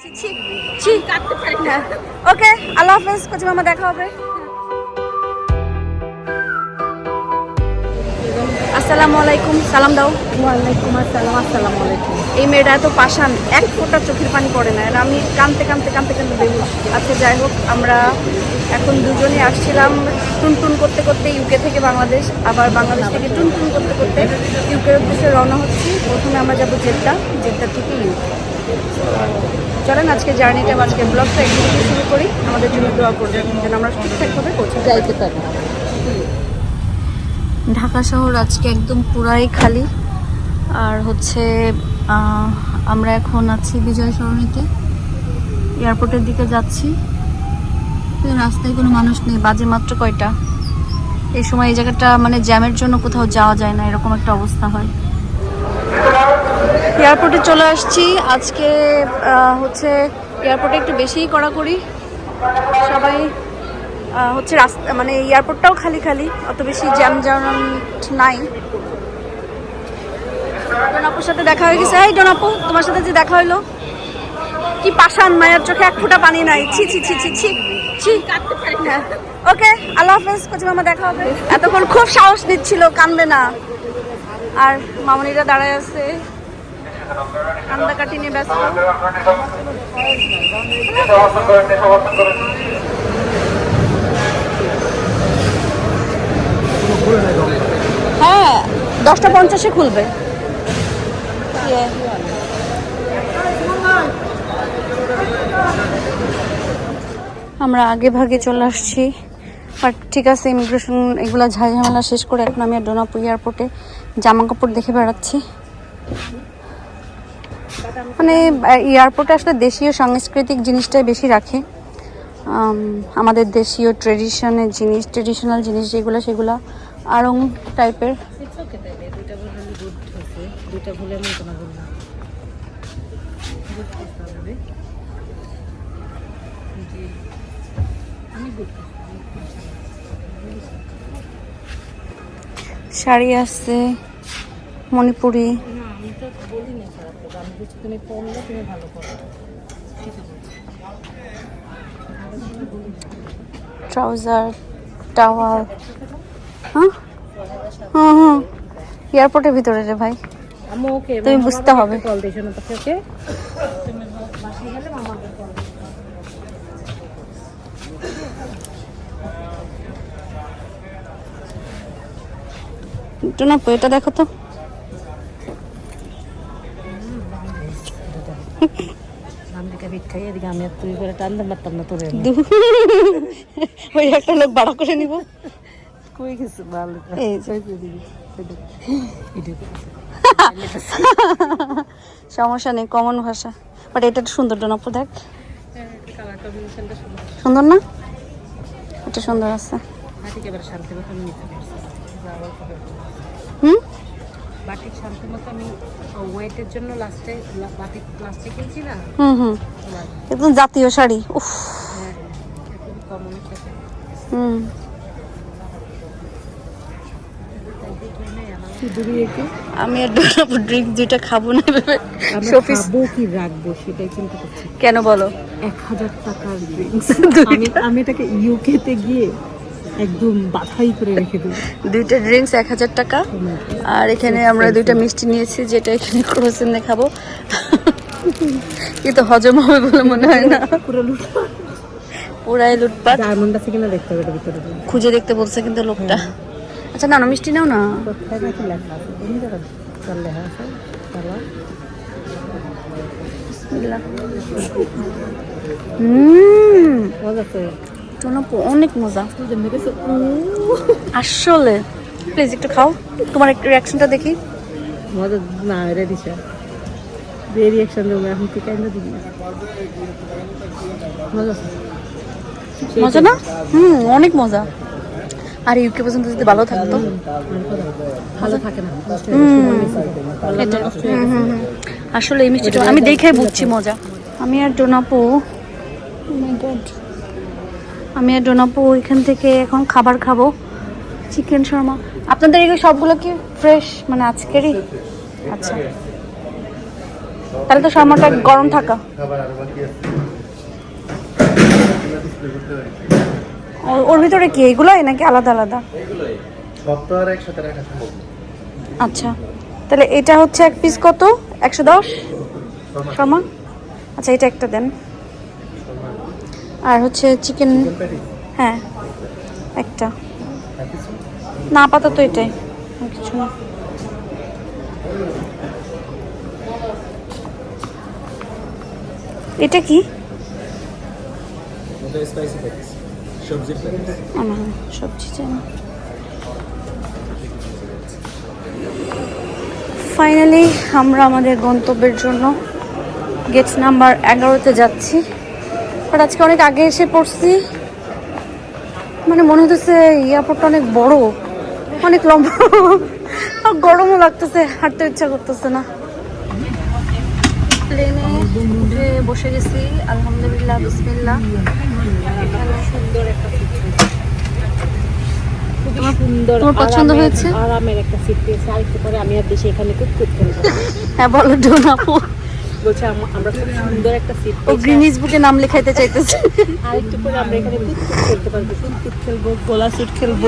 ছি ছি। হ্যাঁ। ওকে আল্লাহ হাফেজ কচি মামা দেখা হবে। আসসালামু আলাইকুম সালাম দাও। ওয়ালাইকুম আসসালাম আসসালামু আলাইকুম। এই মেয়েটা এত পাষাণ এক ফোঁটা চোখের পানি পড়ে না। আর আমি কানতে কানতে কানতে কানতে বেরোস আচ্ছা যাই হোক আমরা এখন দুজনে আসছিলাম টুনটুন করতে করতে ইউকে থেকে বাংলাদেশ। আবার বাংলাদেশ থেকে টুনটুন করতে করতে ইউকের উদ্দেশ্যে রওনা হচ্ছি। প্রথমে আমরা যাব জেদ্দা জেদ্দা থেকে ইউকে। চলেন আজকে জার্নিটা আজকে ব্লগটা একটু থেকে শুরু করি। আমাদের জন্য দোয়া করবেন যেন আমরা ঠিকঠাকভাবে পৌঁছে যাইতে পারি। ঢাকা শহর আজকে একদম পুরাই খালি। আর হচ্ছে আমরা এখন আছি বিজয় সরণিতে এয়ারপোর্টের দিকে যাচ্ছি। রাস্তায় কোনো মানুষ নেই বাজে মাত্র কয়টা? এই সময় এই জায়গাটা মানে জ্যামের জন্য কোথাও যাওয়া যায় না এরকম একটা অবস্থা হয়। এয়ারপোর্টে চলে আসছি। আজকে হচ্ছে এয়ারপোর্টে একটু বেশিই কড়াকড়ি। সবাই হচ্ছে রাস্তা মানে এয়ারপোর্টটাও খালি খালি, অত বেশি জ্যাম জ্যাম নাই। ডোনাপুর সাথে দেখা হয়ে গেছে। এই ডোনাপু, তোমার সাথে যে দেখা হইল। কি পাষাণ মায়ের চোখে এক ফোঁটা পানি নাই। ছি ছি ছি ছি ছি ছি। হ্যাঁ। ওকে, আল্লাহ হাফেজ কচি মামা দেখা হবে। এতক্ষণ খুব সাহস দিচ্ছিল কান্দে না। আর মামনিরা দাঁড়ায় আছে। কান্দাকাটি নিয়ে ব্যস্ত। হ্যাঁ দশটা পঞ্চাশে খুলবে। আমরা আগে ভাগে চলে আসছি। বাট ঠিক আছে ইমিগ্রেশন এগুলো ঝামেলা শেষ করে এখন আমি আর ডোনাপু এয়ারপোর্টে জামা কাপড় দেখে বেড়াচ্ছি। মানে এয়ারপোর্টে আসলে দেশীয় সাংস্কৃতিক জিনিসটাই বেশি রাখে। আমাদের দেশীয় ট্রেডিশনের জিনিস ট্রেডিশনাল জিনিস যেগুলো সেগুলো আরং টাইপের শাড়ি আছে মণিপুরি না আমি তো বলি না খারাপ কথা আমি বলছি তুমি পড়লে তুমি ভালো করো। ট্রাউজার টাওয়ার হ্যাঁ? হুম হুম। এয়ারপোর্টের ভিতরে রে ভাই। তুমি বুঝতে হবে। কল দিয়েছ না তাকে ওকে? তুমি বাসায় গেলে মামাকে কল টুনাপু এটা দেখো তো। এদিকে আমি আর তুই করে টানতে পারতাম না তোরে ওই একটা লোক করে নিব। কই গেছে ভালো এই। সমস্যা নেই কমন ভাষা। বাট এটা একটু সুন্দর ডোনাপু দেখ। সুন্দর। সুন্দর না? এটা সুন্দর আছে। হুম? বাটিক শান্তি মতো আমি হোয়াইটের জন্য লাস্টে লাস্টে কিনছি না হুম হুম। একদম জাতীয় শাড়ি উফ। হ্যাঁ হুম। আমি আর ডোনাপু ড্রিঙ্ক দুইটা খাব না ভেবে। শোপিস খাব কি রাখব সেটাই চিন্তা করছি। কেন বলো? এক হাজার টাকার ড্রিঙ্কস আমি আমি এটাকে ইউকেতে গিয়ে একদম বাছাই করে রেখে দেবো। দুইটা ড্রিঙ্কস এক হাজার টাকা। আর এখানে আমরা দুইটা মিষ্টি নিয়েছি যেটা এখানে ক্রোসেনে খাব কিন্তু হজম হবে বলে মনে হয় না। পুরো লুট পুরাই লুটপাট। ডায়মন্ড আছে কিনা দেখতে হবে ভিতরে খুঁজে দেখতে বলছে কিন্তু লোকটা। আচ্ছা না না মিষ্টি নাও না? কোথায় নাকি লেখা আছে? তুমি যারা তার লেখা আছে? তারা বিসমিল্লাহ। হুম। মজা আছে। শোনো, অনেক মজা। আসলে প্লিজ একটু খাও। তোমার একটু রিয়াকশনটা দেখি। মজা না রে দিশা যে রিয়াকশন দেবো এখন তুই কেন দিবি? মজা। মজা না? হুম অনেক মজা। আর ইউকে পর্যন্ত যদি ভালো থাকতো ভালো থাকে না। আসলে এই মিষ্টিটা আমি দেখে বুঝছি মজা। আমি আর ডোনাপু Oh my God. আমি আর ডোনাপু এখান থেকে এখন খাবার খাব। চিকেন শর্মা। আপনাদের এগুলো সবগুলো কি ফ্রেশ মানে আজকেরই? আচ্ছা। তাহলে তো শর্মাটা গরম থাকা। ওর ভিতরে কি, এগুলোই নাকি আলাদা আলাদা? আচ্ছা। তাহলে এটা হচ্ছে এক পিস কত? একশো দশ? শর্মা? আচ্ছা এটা একটা দেন। আর হচ্ছে চিকেন হ্যাঁ একটা। না আপাতত এটাই কিছু না। এটা কি? সবজি চাই ফাইনালি আমরা আমাদের গন্তব্যের জন্য গেট নাম্বার এগারোতে যাচ্ছি। বাট আজকে অনেক আগে এসে পড়ছি। মানে মনে হতেছে এয়ারপোর্টটা অনেক বড় অনেক লম্বা। গরমও লাগতেছে হাঁটতে ইচ্ছা করতেছে না। প্লেনে উঠে বসে গেছি আলহামদুলিল্লাহ বিসমিল্লাহ। সুন্দর একটা তোমার পছন্দ হয়েছে? আরামের একটা সিট পেয়েছি। আরেকটু পরে আমি আর এখানে করব হ্যাঁ বলো ডোনাপু বলছে আমরা খুব সুন্দর একটা সিট ও গ্রিনিজ বুকে নাম লেখাইতে চাইতেছে। আরেকটু পরে আমরা এখানে কুতকুত খেলতে পারব কুতকুত খেলব গোলা শুট খেলব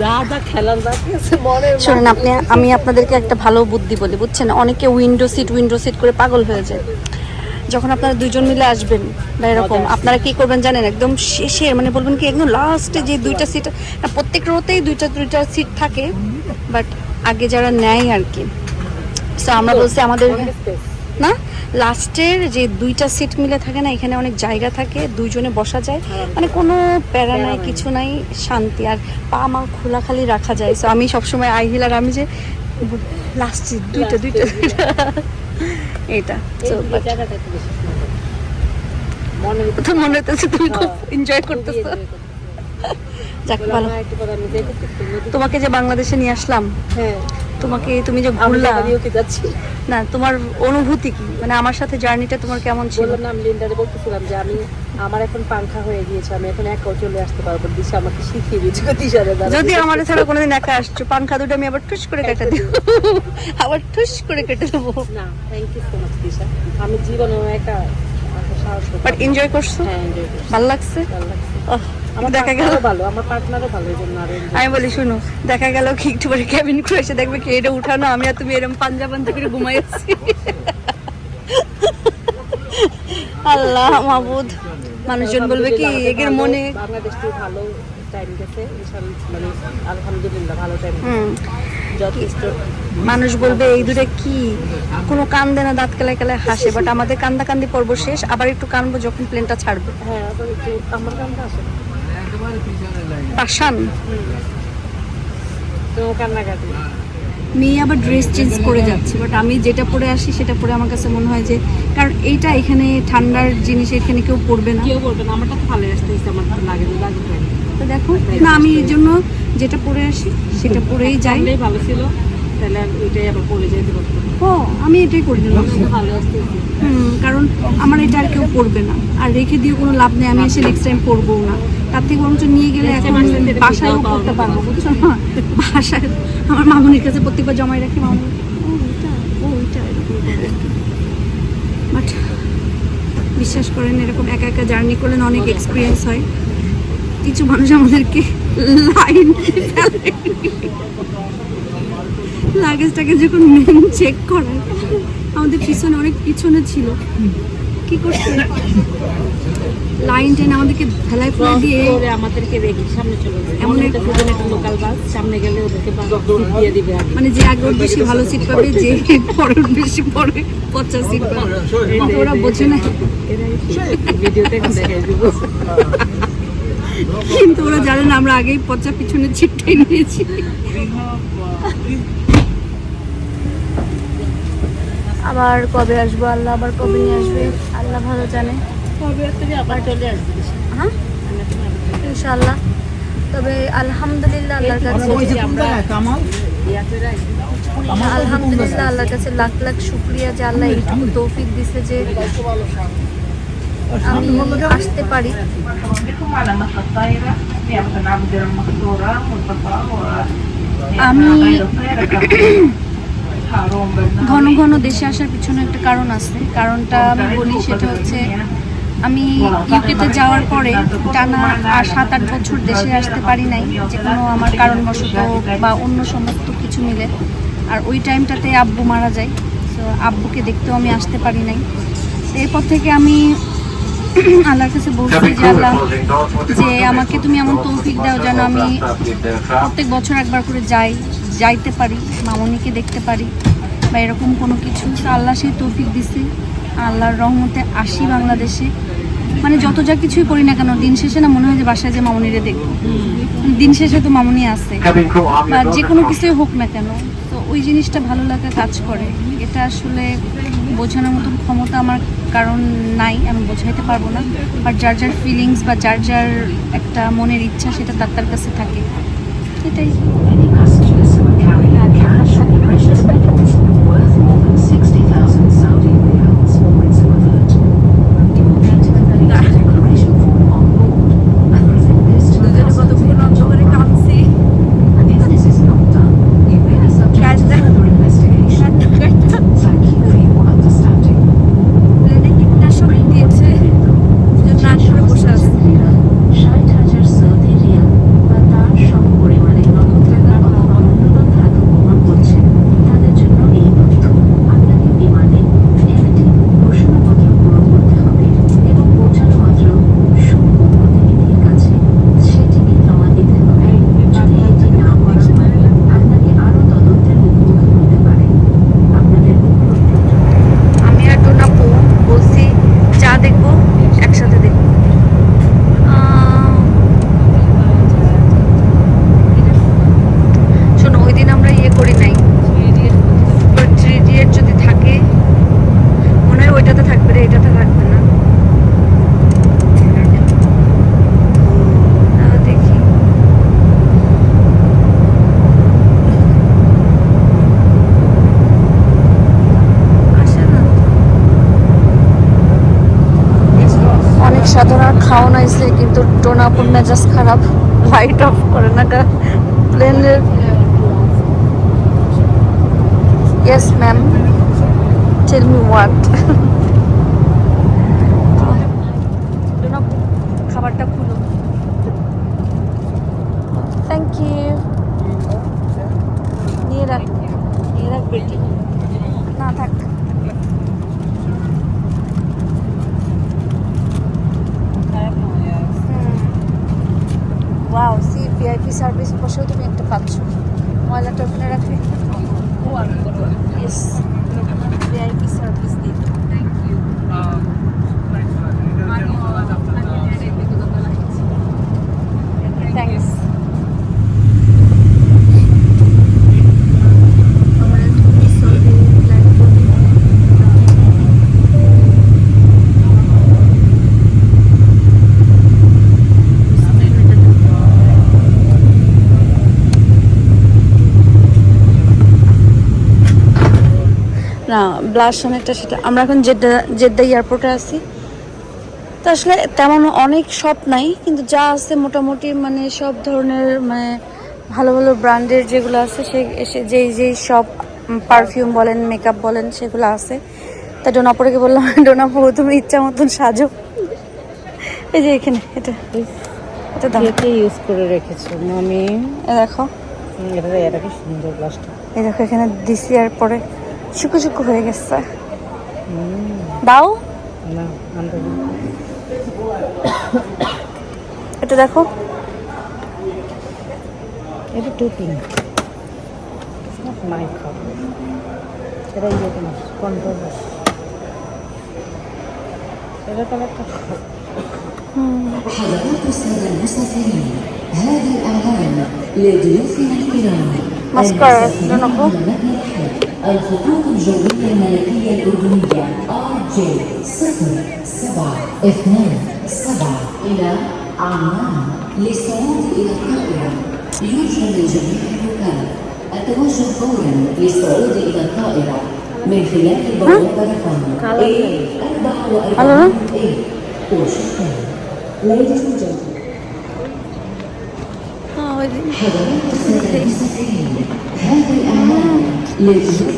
যা যা খেলার বাকি আছে মতো। শোনেন আপনি আমি আপনাদেরকে একটা ভালো বুদ্ধি বলি বুঝছেন? অনেকে উইন্ডো সিট উইন্ডো সিট করে পাগল হয়ে যায়। যখন আপনারা দুইজন মিলে আসবেন বা এরকম আপনারা কি করবেন জানেন? একদম শেষে মানে বলবেন কি একদম লাস্টে যে দুইটা সিট প্রত্যেক রোতেই দুইটা দুইটা সিট থাকে বাট আগে যারা নেয় আর কি। সো আমরা বলছি আমাদের না? লাস্টের যে দুইটা সিট মিলে থাকে না এখানে অনেক জায়গা থাকে দুইজনে বসা যায়। মানে কোনো প্যারা নাই কিছু নাই শান্তি। আর পা আমার খোলা খালি রাখা যায়। তো আমি সবসময় আই হিল আর আমি যে লাস্ট সিট দুইটা দুইটা এটা। মনে হতেছে তুমি খুব এনজয় করতেছো। যাক ভালো। তোমাকে যে বাংলাদেশে নিয়ে আসলাম হ্যাঁ। তোমাকে তুমি যে ঘুরলা না তোমার অনুভূতি কি? মানে আমার সাথে জার্নিটা তোমার কেমন ছিল? বললাম না আমি লিন্ডারে বলতেছিলাম যে আমি আমার এখন পাংখা হয়ে গিয়েছে আমি এখন একাও চলে আসতে পারব দিশা আমাকে শিখিয়ে দিয়েছে দিশারে যদি আমার ছাড়া কোনোদিন একা আসছো পাংখা দুটো আমি আবার ঠুস করে কেটে দিব। আবার ঠুস করে কেটে দেবো। না thank you so much Disha. আমি জীবনে একা বাট এনজয় করছ? হ্যাঁ এনজয় করছি। ভালো লাগছে? ভালো লাগছে। দেখা গেল। ভালো আমার পার্টনারও ভালো আমি বলি শুনো দেখা গেল কি একটু পরে ক্যাবিন করে এসে দেখবে কি এটা উঠানো আমি আর তুমি এরকম পাঞ্জা পাঞ্জা করে ঘুমাইছি। আল্লাহ মাহবুদ। মানুষজন বলবে কি এগের মনে বাংলাদেশটি ভালো টাইম গেছে মানে আলহামদুলিল্লাহ ভালো টাইম যথেষ্ট। মানুষ বলবে এই দুটো কি? কোনো কান্দে না দাঁত কেলায় কেলায় হাসে বাট আমাদের কান্দা কান্দি পর্ব শেষ আবার একটু কানবো যখন প্লেনটা ছাড়বে। হ্যাঁ আবার একটু আমার কান্না আসে। পাশান মেয়ে আবার ড্রেস চেঞ্জ করে যাচ্ছে বাট আমি যেটা পরে আসি সেটা পরে আমার কাছে মনে হয় যে কারণ এইটা এখানে ঠান্ডার জিনিস এখানে কেউ পরবে না। কেউ বলবে না আমারটা ভালো আসতে আমার লাগে। তো। দেখো না আমি এই জন্য যেটা পরে আসি সেটা পরেই যাই। ভালো ছিল তাহলে ওইটাই আবার পড়ে যেতে পারতো ও আমি এটাই করি। না ভালো আসতে হুম কারণ আমার এটা আর কেউ পরবে না। আর রেখে দিয়ে কোনো লাভ নেই আমি এসে নেক্সট টাইম পরবো না। তার থেকে বরঞ্চ নিয়ে গেলে এখন বাসায়ও পড়তে পারব, বুঝছ? না বাসায় আমার মামুনির কাছে প্রত্যেকবার জমাই রাখি মামুনি। বাট বিশ্বাস করেন, এরকম একা একা জার্নি করলে না অনেক এক্সপিরিয়েন্স হয়। কিছু মানুষ আমাদেরকে লাইন লাগেজটাকে যখন মেন চেক করায়, আমাদের পিছনে অনেক পিছনে ছিল। কি করছে লাইন টেনে আমাদেরকে ভেলায় ফেলে দিয়ে আমাদেরকে রেখে সামনে চলে এমন একটা দুজন একটা লোকাল বাস সামনে গেলে ওদেরকে দিয়ে দিবে মানে যে আগে বেশি ভালো সিট পাবে যে পরে ওর বেশি পরে পচা সিট পাবে। কিন্তু ওরা বোঝে না। ভিডিওতে দেখাই দিব। কিন্তু ওরা জানে না আমরা আগেই পচা পিছনে ছিটটাই নিয়েছি। আবার কবে আসব? আল্লাহ আবার কবে নিয়ে আসবে? আল্লাহ ভালো জানে। কবে তুমি আবার চলে আসবে? হ্যাঁ? ইনশাআল্লাহ। তবে আলহামদুলিল্লাহ আল্লাহর কাছে আলহামদুলিল্লাহ আল্লাহর কাছে লাখ লাখ শুক্রিয়া যে আল্লাহ এইটুকু তৌফিক দিছে যে আমি আসতে পারি। আমি ঘন ঘন দেশে আসার পিছনে একটা কারণ আছে। কারণটা আমি বলি সেটা হচ্ছে আমি ইউকেতে যাওয়ার পরে টানা আর সাত আট বছর দেশে আসতে পারি নাই যে কোনো আমার কারণবশত বা অন্য সমস্ত কিছু মিলে। আর ওই টাইমটাতে আব্বু মারা যায় তো আব্বুকে দেখতেও আমি আসতে পারি নাই। এরপর থেকে আমি আল্লাহর কাছে বলছি যে আল্লাহ যে আমাকে তুমি এমন তৌফিক দাও যেন আমি প্রত্যেক বছর একবার করে যাই। যাইতে পারি মামনিকে দেখতে পারি বা এরকম কোনো কিছু। তো আল্লাহ সেই তৌফিক দিছে। আল্লাহর রহমতে আসি বাংলাদেশে। মানে যত যা কিছুই করি না কেন দিন শেষে না মনে হয় যে বাসায় যে মামনিরে দেখব। দিন শেষে তো মামনি আছে। বা যে কোনো কিছুই হোক না কেন তো ওই জিনিসটা ভালো লাগা কাজ করে। এটা আসলে বোঝানোর মতন ক্ষমতা আমার কারণ নাই আমি বোঝাইতে পারব না। আর যার যার ফিলিংস বা যার যার একটা মনের ইচ্ছা সেটা তার তার কাছে থাকে। এটাই। কিন্তু টোনাপুর মেজাজ খারাপ লাইট অফ করে না প্লেনের yes ma'am tell me what খাবারটা খুলো থ্যাংক ইউ নিয়ে রাখ নিয়ে রাখ বেটি না থাক ওয়াও সি ভিআইপি সার্ভিস বসেও তুমি একটা পাচ্ছ ময়লাটা ওখানে রাখবে ইয়েস ভিআইপি সার্ভিস দিই থ্যাংকস না ব্লাশ অনেকটা সেটা আমরা এখন জেদ্দা জেদ্দা এয়ারপোর্টে আছি। তো আসলে তেমন অনেক শপ নাই কিন্তু যা আছে মোটামুটি মানে সব ধরনের মানে ভালো ভালো ব্র্যান্ডের যেগুলো আছে সে যেই যেই সব পারফিউম বলেন মেকআপ বলেন সেগুলো আছে। তা ডোনাপুরকে বললাম ডোনাপুর তুমি ইচ্ছা মতন সাজো। এই যে এখানে এটা। এটা দাও। ইউজ করে রেখেছো এ দেখো। এটা এটা কি সুন্দর গ্লাসটা এই দেখো এখানে দিছি আর পরে শুকো শুকো হয়ে গেছে দাও না আনতে এটা দেখো এটা টু পিঙ্ক মাই কাপ এটা ইয়ে তোমার কন্ট্রোল এটা কালারটা حضرات السادة المسافرين هذه الأعلام لضيوفنا الكرام مسكرة لون اهو الخطوط الجوية الملكية الأردنية ار جي 0 7 2 7 إلى عمان للصعود إلى الطائرة يرجى من جميع الركاب التوجه فورا للصعود إلى الطائرة من خلال البوابة رقم A 44 A وشكرا Ladies and gentlemen.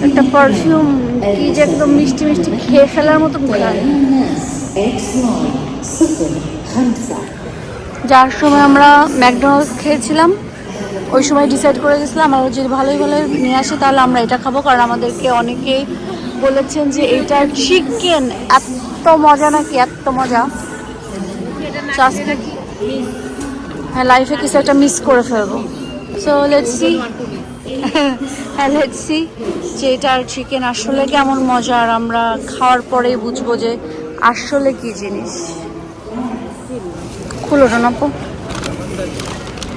একটা পারফিউম কি যে একদম মিষ্টি মিষ্টি খেয়ে ফেলার মতো যার সময় আমরা ম্যাকডোনাল্ডস খেয়েছিলাম, ওই সময় ডিসাইড করে গেছিলাম, আর যদি ভালোই ভালো নিয়ে আসে তাহলে আমরা এটা খাব, কারণ আমাদেরকে অনেকেই বলেছেন যে এটা চিকেন এত মজা নাকি, এত মজা। হ্যাঁ লাইফে কিছু একটা মিস করে ফেলব। সো লেটস সি হ্যাঁ লেটস সি যে এটার চিকেন আসলে কেমন মজা, আর আমরা খাওয়ার পরেই বুঝব যে আসলে কি জিনিস। খুলো না আপু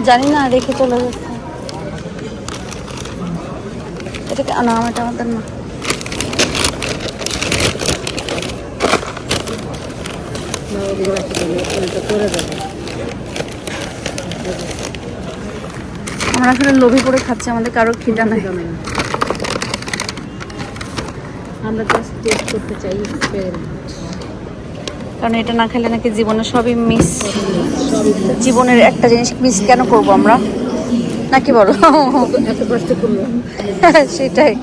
জানি না রেখে চলে যাচ্ছে। এটাকে না, এটা আমাদের না। করে আমরা আসলে লোভে করে খাচ্ছি আমাদের কারও খিদা নাই। আমরা জাস্ট টেস্ট করতে চাই কারণ এটা না খেলে নাকি জীবনে সবই মিস জীবনের একটা জিনিস মিস কেন করব আমরা? নাকি বলো? এত কষ্ট করলাম সেটাই।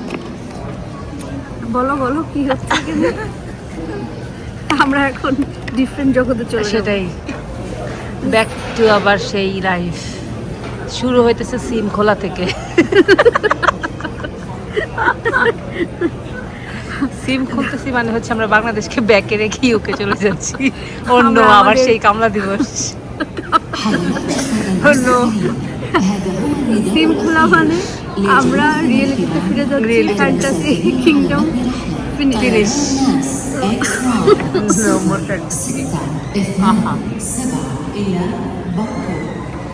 বলো বলো কি হচ্ছে আমরা এখন ডিফারেন্ট জগতে চলে সেটাই। ব্যাক টু আবার সেই লাইফ শুরু হইতেছে সিম খোলা থেকে। সিম খুলতেছি মানে হচ্ছে আমরা বাংলাদেশকে ব্যাকে রেখে ওকে চলে যাচ্ছি। অন্য আবার সেই কামলা দিবস। অন্য সিম খোলা মানে আমরা রিয়েলিটিতে ফিরে যাচ্ছি ফ্যান্টাসি কিংডম ফিনিশ মোটামুটি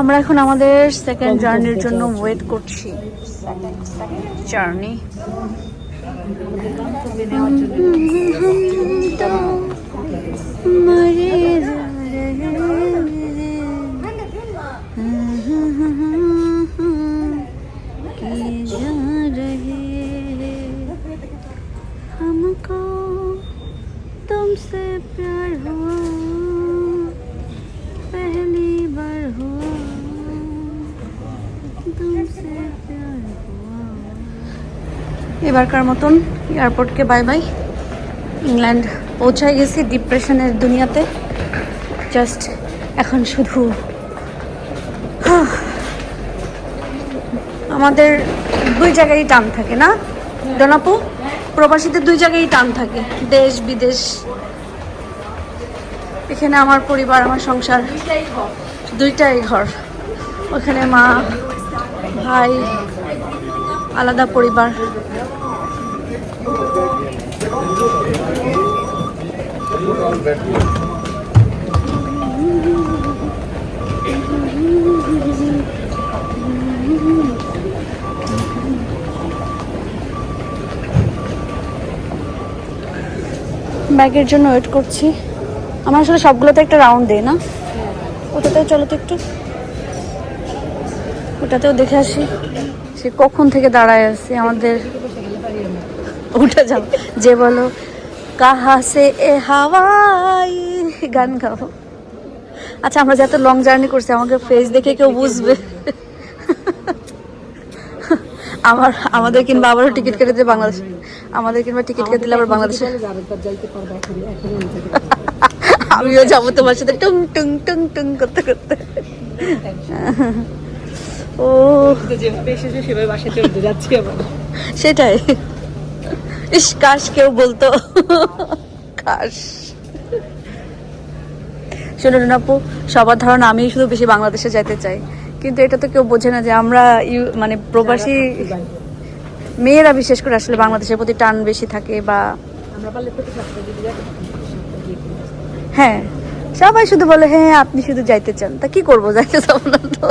আমরা এখন আমাদের সেকেন্ড জার্নির জন্য ওয়েট করছি। জার্নি এবারকার মতন এয়ারপোর্টকে বাই বাই ইংল্যান্ড পৌঁছায় গেছি ডিপ্রেশনের দুনিয়াতে। জাস্ট এখন শুধু আমাদের দুই জায়গায় টান থাকে, না? ডোনাপু, প্রবাসীদের দুই জায়গায় টান থাকে, দেশ, বিদেশ। এখানে আমার পরিবার, আমার সংসার, দুইটাই ঘর। ওখানে মা, ভাই, আলাদা পরিবার। ব্যাগের জন্য ওয়েট করছি। আমার আসলে সবগুলোতে একটা রাউন্ড দেয় না। ওটাতেও চলো তো একটু। ওটাতেও দেখে আসি। সে কখন থেকে দাঁড়ায় আছে আমাদের উঠে যাও। যে বলো কাহা সে এ হাওয়াই? গান গাও। আচ্ছা আমরা যত লং জার্নি করছি আমাকে ফেস দেখে কেউ বুঝবে? আমার আমাদের কিংবা আবারও টিকিট কেটে দিলে বাংলাদেশ। আমাদের কিংবা টিকিট কেটে দিলে আবার বাংলাদেশে। আমিও যাব তোমার সাথে টুং টুং টুং টুং করতে করতে। ও। সেটাই। ইস কাশ কেউ বলতো। কাশ। শুনুন আপু সবার ধারণা আমি শুধু বেশি বাংলাদেশে যাইতে চাই। কিন্তু এটা তো কেউ বোঝে না যে আমরা ইউ- মানে প্রবাসী মেয়েরা বিশেষ করে আসলে বাংলাদেশের প্রতি টান বেশি থাকে বা। হ্যাঁ সবাই শুধু বলে হ্যাঁ আপনি শুধু যাইতে চান। তা কি করব? যাইতে চাবো না তো।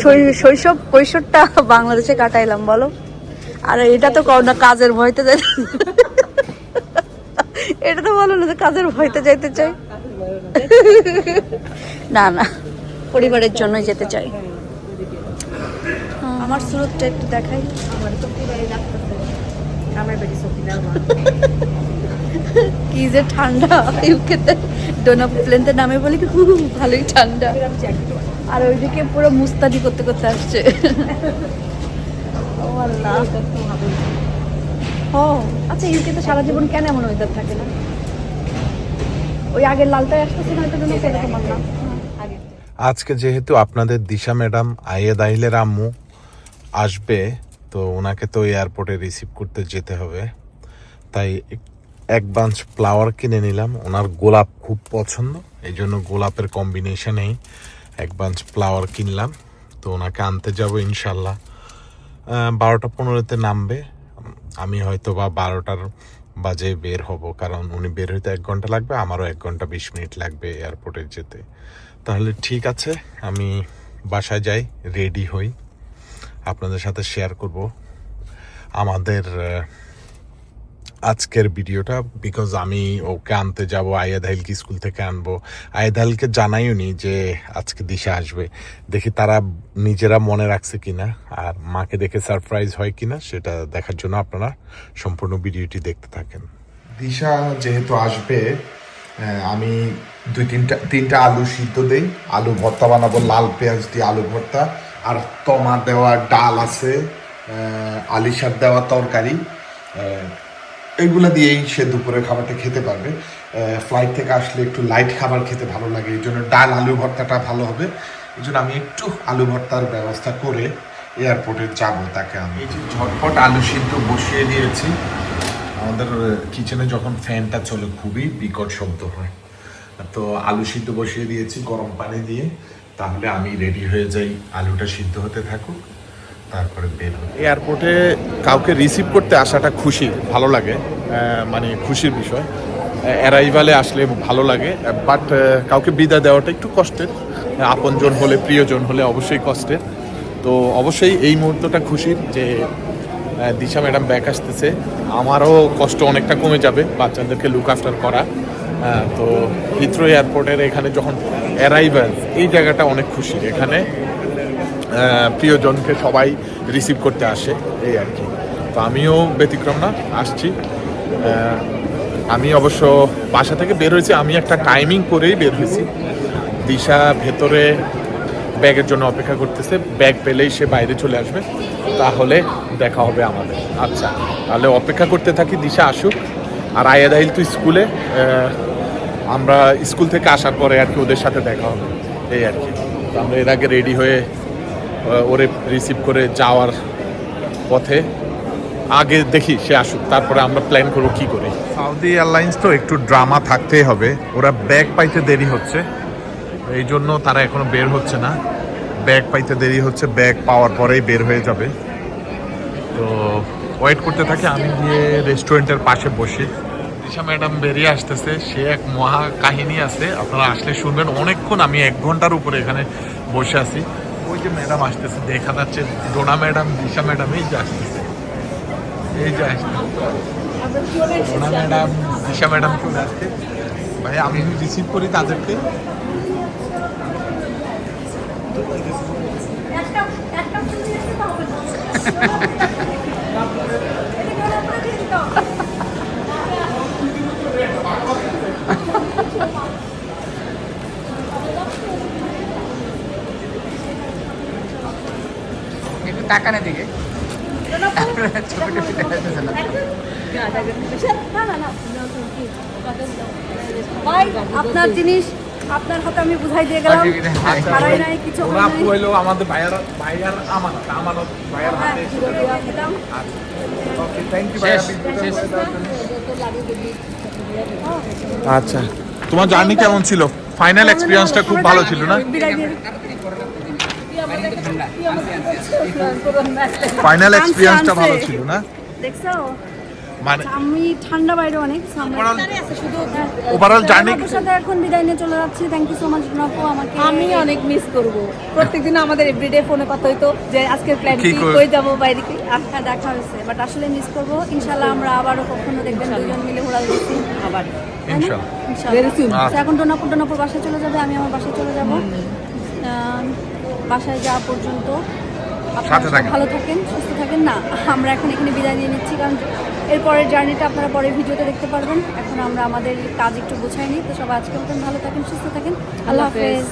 শৈ- শৈশব কৈশোরটা বাংলাদেশে কাটাইলাম বলো। আর এটা তো করো না কাজের ভয়তে যাই এটা তো বলো না যে কাজের ভয়তে যাইতে চাই। না না পরিবারের জন্য যেতে চাই। আমার স্রোতটা একটু দেখাই। আমার তো পুরাই লাগতেছে। আমার বাড়ি সকিনার কি যে ঠান্ডা ইউকেতে ডোনা প্লেনতে নামে বলি কি ভালোই ঠান্ডা। আর ওইদিকে পুরো মুস্তাদি করতে করতে আসছে। ও আল্লাহ। ও আচ্ছা ইউকেতে সারা জীবন কেন এমন ওয়েদার থাকে না? ওই আগের লালটাই আসতেছে না জন্য সেরকম না। আজকে যেহেতু আপনাদের দিশা ম্যাডাম আইয়েদ আহিলের আম্মু আসবে তো ওনাকে তো এয়ারপোর্টে রিসিভ করতে যেতে হবে। তাই এক- এক বাঞ্চ ফ্লাওয়ার কিনে নিলাম। ওনার গোলাপ খুব পছন্দ এই জন্য গোলাপের কম্বিনেশনেই এক বাঞ্চ ফ্লাওয়ার কিনলাম, তো ওনাকে আনতে যাব ইনশাল্লাহ। বারোটা পনেরোতে নামবে। আমি হয়তো বা বারোটার বাজে বের হব, কারণ উনি বের হইতে এক ঘণ্টা লাগবে, আমারও এক ঘণ্টা বিশ মিনিট লাগবে এয়ারপোর্টে যেতে। তাহলে ঠিক আছে, আমি বাসায় যাই রেডি হই। আপনাদের সাথে শেয়ার করব। আমাদের আজকের ভিডিওটা বিকজ আমি ওকে আনতে যাব, আয়াদ হাইলকে স্কুল থেকে আনব। আয়াদ হাইলকে জানাইও নি যে আজকে দিশা আসবে। দেখি তারা নিজেরা মনে রাখছে কিনা, আর মাকে দেখে সারপ্রাইজ হয় কিনা, সেটা দেখার জন্য আপনারা সম্পূর্ণ ভিডিওটি দেখতে থাকেন। দিশা যেহেতু আসবে আমি দুই তিনটা তিনটা আলু সিদ্ধ দেই। আলু ভর্তা বানাবো, লাল পেঁয়াজ দিয়ে আলু ভর্তা, আর তমা দেওয়া ডাল আছে আলিশার দেওয়া তরকারি এগুলো দিয়েই সে দুপুরে খাবারটা খেতে পারবে। ফ্লাইট থেকে আসলে একটু লাইট খাবার খেতে ভালো লাগে, এই জন্য ডাল আলু ভর্তাটা ভালো হবে। এই জন্য আমি একটু আলু ভর্তার ব্যবস্থা করে এয়ারপোর্টে যাব তাকে আমি। এই যে ঝটপট আলু সিদ্ধ বসিয়ে দিয়েছি। আমাদের কিচেনে যখন ফ্যানটা চলে, খুবই বিকট শব্দ হয়। তো আলু সিদ্ধ বসিয়ে দিয়েছি গরম পানি দিয়ে। তাহলে আমি রেডি হয়ে যাই, আলুটা সিদ্ধ হতে থাকুক। তারপরে এয়ারপোর্টে কাউকে রিসিভ করতে আসাটা খুশি, ভালো লাগে মানে খুশির বিষয়। অ্যারাইভালে আসলে ভালো লাগে বাট কাউকে বিদায় দেওয়াটা একটু কষ্টের। আপনজন হলে, প্রিয়জন হলে অবশ্যই কষ্টের। তো অবশ্যই এই মুহূর্তটা খুশির যে দিশা ম্যাডাম ব্যাক আসতেছে। আমারও কষ্ট অনেকটা কমে যাবে বাচ্চাদেরকে লুক আফটার করা। তো হিথ্রো এয়ারপোর্টের এখানে যখন অ্যারাইভাল এই জায়গাটা অনেক খুশির। এখানে প্রিয়জনকে সবাই রিসিভ করতে আসে, এই আর কি। তো আমিও ব্যতিক্রম না, আসছি। আমি অবশ্য বাসা থেকে বের হয়েছি, আমি একটা টাইমিং করেই বের হয়েছি। দিশা ভেতরে ব্যাগের জন্য অপেক্ষা করতেছে, ব্যাগ পেলেই সে বাইরে চলে আসবে। তাহলে দেখা হবে আমাদের। আচ্ছা তাহলে অপেক্ষা করতে থাকি, দিশা আসুক। আর আয়াদাইল তুই স্কুলে আমরা স্কুল থেকে আসার পরে আর কি ওদের সাথে দেখা হবে, এই আর কি। তো আমরা এর আগে রেডি হয়ে ওরে রিসিভ করে যাওয়ার পথে আগে দেখি সে আসুক, তারপরে আমরা প্ল্যান করব কি করে। সাউদি এয়ারলাইন্স তো একটু ড্রামা থাকতেই হবে, ওরা ব্যাগ পাইতে দেরি হচ্ছে, এই জন্য তারা এখনও বের হচ্ছে না। ব্যাগ পাইতে দেরি হচ্ছে ব্যাগ পাওয়ার পরেই বের হয়ে যাবে। তো ওয়েট করতে থাকি, আমি গিয়ে রেস্টুরেন্টের পাশে বসি। দিশা ম্যাডাম বেরিয়ে আসতেছে, সে এক মহা কাহিনী আছে, আপনারা আসলে শুনবেন। অনেকক্ষণ আমি এক ঘণ্টার উপরে এখানে বসে আছি। ওই যে ম্যাডাম আসতেছে, দেখা যাচ্ছে ডোনা ম্যাডাম, দিশা ম্যাডাম, এই যে আসতেছে। এই যে আসতেছে। ডোনা ম্যাডাম, দিশা ম্যাডাম চলে আসছে। ভাই, আমি রিসিভ করি তাদেরকে। একটু তাকানে দিকে। আপনার জিনিস আপনার হাতে আমি বুঝাই দিয়ে গেলাম। হারাই নাই কিছু ওরা হয়। হইল আমাদের ভাইয়ার ভাইয়ার আমানত আমানত ভাইয়ার হ্যাঁ, হাতে। ওকে থ্যাংক ইউ ভাইয়া আচ্ছা। তোমার জার্নি কেমন ছিল? ফাইনাল এক্সপিরিয়েন্সটা খুব ভালো ছিল না? ফাইনাল এক্সপিরিয়েন্সটা ভালো ছিল না? দেখছ মানে আমি ঠান্ডা বাইরে অনেক Overall journey- আপনার সাথে এখন বিদায় নিয়ে চলে যাচ্ছি। থ্যাংক ইউ সো মাচ আপু আমাকে আমি অনেক মিস করব। প্রত্যেকদিন আমাদের এভরিডে ফোনে কথা হইতো যে আজকের প্ল্যান কি কই যাব বাইরে কি আচ্ছা দেখা হয়েছে বাট আসলে মিস করব। ইনশাল্লাহ আমরা আবারও কখনো দেখবেন দুজন মিলে ঘোরা দিচ্ছি আবার। Very soon. তো এখন টোনাপুর টোনাপুর বাসায় চলে যাবে আমি আমার বাসায় চলে যাব। বাসায় যাওয়া পর্যন্ত আপনারা ভালো থাকেন সুস্থ থাকেন। না আমরা এখন এখানে বিদায় নিয়ে নিচ্ছি কারণ এরপরের জার্নিটা আপনারা পরের ভিডিওতে দেখতে পারবেন। এখন আমরা আমাদের কাজ একটু গোছাই নিই। তো সবাই আজকে মতন ভালো থাকেন সুস্থ থাকেন। আল্লাহ হাফেজ।